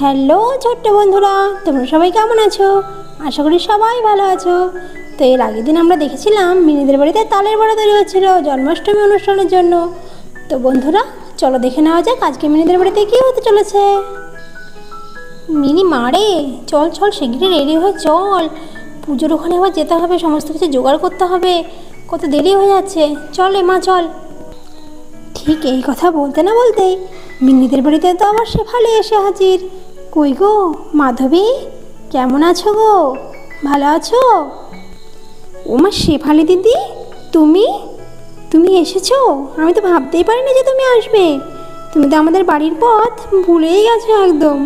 Hello ছোট্ট বন্ধুরা, তোমরা সবাই কেমন আছো? আশা করি সবাই ভালো আছো। তো এর আগের দিন আমরা দেখেছিলাম মিনিদের বাড়িতে তালের বড়া তৈরি হচ্ছিল জন্মাষ্টমী অনুষ্ঠানের জন্য। তো বন্ধুরা, চলো দেখে নেওয়া যাক আজকে মিনিদের বাড়িতে কী হতে চলেছে। মিনি মারে চল চল, শিগগিরই রেডি হয়ে চল। পুজোর ওখানে আবার যেতে হবে, সমস্ত কিছু জোগাড় করতে হবে। কত দেরি হয়ে যাচ্ছে। চল মা, চল। ঠিক এই কথা বলতে না বলতেই মিন্নিদের বাড়িতে তো আবার শেফালি এসে হাজির। কই গো? মাধবী, কেমন আছো গো? ভালো আছো? ওমা শেফালি দিদি, তুমি? তুমি এসেছ? আমি তো ভাবতেই পারিনি যে তুমি আসবে। তুমি তো আমাদের বাড়ির পথ ভুলেই গেছো একদম।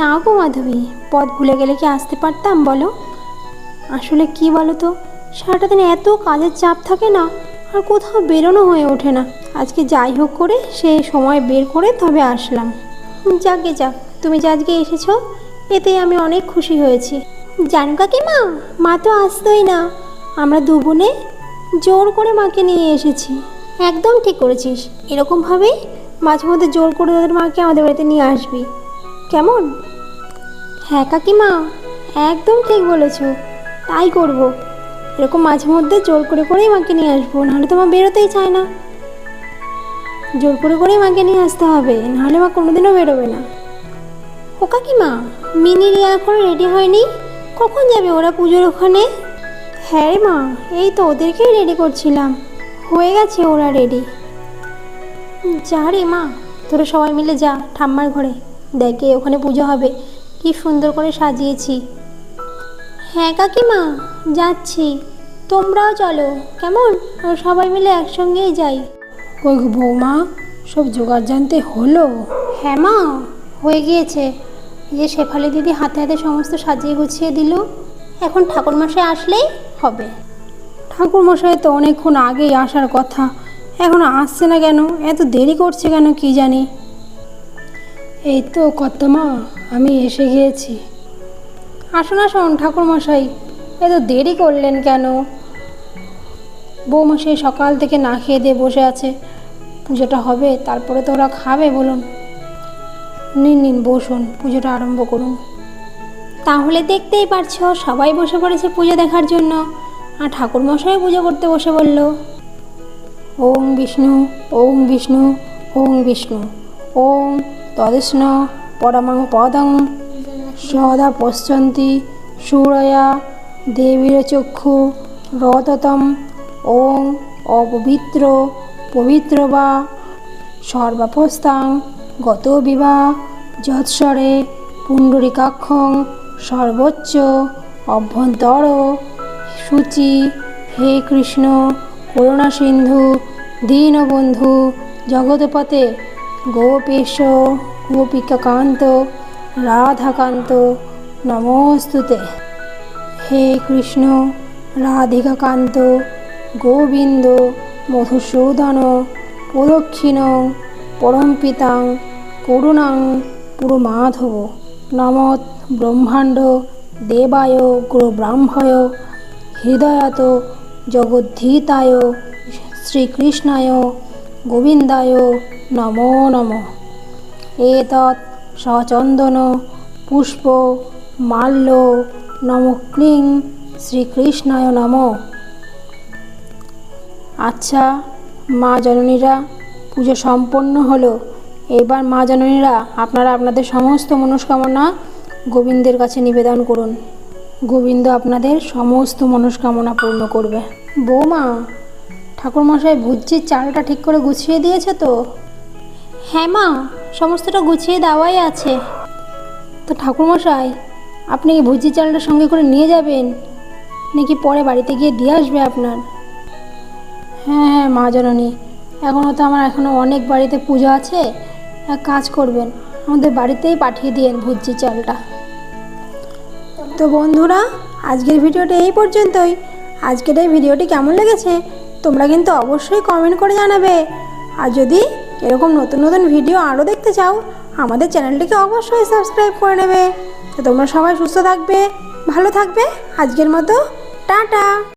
না গো মাধবী, পথ ভুলে গেলে কি আসতে পারতাম বলো? আসলে কি বলো তো, সারাটা দিন এত কাজের চাপ থাকে না, আর কোথাও বেরোনো হয়ে ওঠে না। আজকে যাই হোক করে সে সময় বের করে তবে আসলাম। যাকে যাক, তুমি যে আজকে এসেছ, এতেই আমি অনেক খুশি হয়েছি। জানো কাকিমা, মা তো আসতোই না। আমরা দু বোনে জোর করে মাকে নিয়ে এসেছি। একদম ঠিক করেছিস। এরকমভাবেই মাঝে মধ্যে জোর করে তাদের মাকে আমাদের বাড়িতে নিয়ে আসবি। কেমন? হ্যাঁ কাকিমা, একদম ঠিক বলেছ। তাই করব। এরকম মাঝে মধ্যে জোর করে করেই মাকে নিয়ে আসব, নাহলে তো মা বেরোতেই চায় না। জোর করে করেই মাকে নিয়ে আসতে হবে, নাহলে মা কোনোদিনও বেরোবে না। ও কাকিমা, মিনি রিয়া এখন রেডি হয়নি? কখন যাবে ওরা পুজোর ওখানে? হ্যাঁ রে মা, এই তো ওদেরকেই রেডি করছিলাম। হয়ে গেছে ওরা রেডি যা রে মা, তোরা সবাই মিলে যা ঠাম্মার ঘরে। দেখে ওখানে পুজো হবে। কি সুন্দর করে সাজিয়েছি। হ্যাঁ কাকিমা, যাচ্ছি। তোমরাও চলো, কেমন? সবাই মিলে একসঙ্গেই যাই। কই গো বৌমা সব জোগাড় জানতে হলো? হ্যাঁ মা হয়ে গিয়েছে। যে শেফালি দিদি হাতে হাতে সমস্ত সাজিয়ে গুছিয়ে দিল এখন ঠাকুরমশাই আসলেই হবে। ঠাকুর মশাই তো অনেকক্ষণ আগেই আসার কথা এখন আসছে না কেন? এত দেরি করছে কেন কি জানি? এই তো কর্তমা আমি এসে গিয়েছি। আসুন আসুন ঠাকুরমশাই এত দেরি করলেন কেন? বৌমা সেই সকাল থেকে না খেয়ে দিয়ে বসে আছে। পুজোটা হবে তারপরে তো ওরা খাবে বলুন। নিন নিন বসুন পুজোটা আরম্ভ করুন। তাহলে দেখতেই পারছ সবাই বসে পড়েছে পুজো দেখার জন্য। আর ঠাকুরমশাই পুজো করতে বসে বলল ওম বিষ্ণু ওম বিষ্ণু ওম বিষ্ণু। ওম তদৃষ্ণ পরমাং পদং। সদা পশ্যন্তি সুরয়া দেবীর চক্ষু রততম। ওং অপবিত্র পবিত্র বা সর্বাপস্তাং গত বিবাহ যৎসরে পুণ্ডরিকাক্ষং সর্বোচ্চ অভ্যন্তর সূচি হে কৃষ্ণ করুণা সিন্ধু দীনবন্ধু জগৎপতে গোপেশ গোপিকাকান্ত রাধাকান্ত নমস্তুতে। হে কৃষ্ণ রাধিকাকান্ত গোবিন্দ, মধুসূদন প্রদক্ষিণ পরমপিতাং, করুণাং, পুরমাধব। নমৎ ব্রহ্মাণ্ড, দেবায় গুরু ব্রাহ্ময়, হৃদয়াত জগদ্ধীতায়, শ্রীকৃষ্ণায়, গোবিন্দায় নমো নম। এতৎ সচন্দন, পুষ্প, মাল্য, নম ক্লিং শ্রীকৃষ্ণায় নম। আচ্ছা মা জননীরা পুজো সম্পন্ন হলো। এবার মা জননীরা আপনারা আপনাদের সমস্ত মনস্কামনা গোবিন্দের কাছে নিবেদন করুন। গোবিন্দ আপনাদের সমস্ত মনস্কামনা পূর্ণ করবে। বৌমা ঠাকুরমশাই ভুজির চালটা ঠিক করে গুছিয়ে দিয়েছে তো? হ্যাঁ মা সমস্তটা গুছিয়ে দেওয়াই আছে। তো ঠাকুরমশাই আপনি কি ভুজি চালটা সঙ্গে করে নিয়ে যাবেন? নাকি পরে বাড়িতে গিয়ে দিয়ে আসবে আপনার? হ্যাঁ হ্যাঁ মা জননী। এখনও তো আমার এখনও অনেক বাড়িতে পুজো আছে। এক কাজ করবেন, আমাদের বাড়িতেই পাঠিয়ে দিয়েন ভুজি চালটা। তো বন্ধুরা, আজকের ভিডিওটা এই পর্যন্তই। আজকের এই ভিডিওটি কেমন লেগেছে, তোমরা কিন্তু অবশ্যই কমেন্ট করে জানাবে। আর যদি এরকম নতুন নতুন ভিডিও আরও দেখতে চাও, আমাদের চ্যানেলটিকে অবশ্যই সাবস্ক্রাইব করে নেবে। তো তোমরা সবাই সুস্থ থাকবে, ভালো থাকবে। আজকের মতো, টাটা।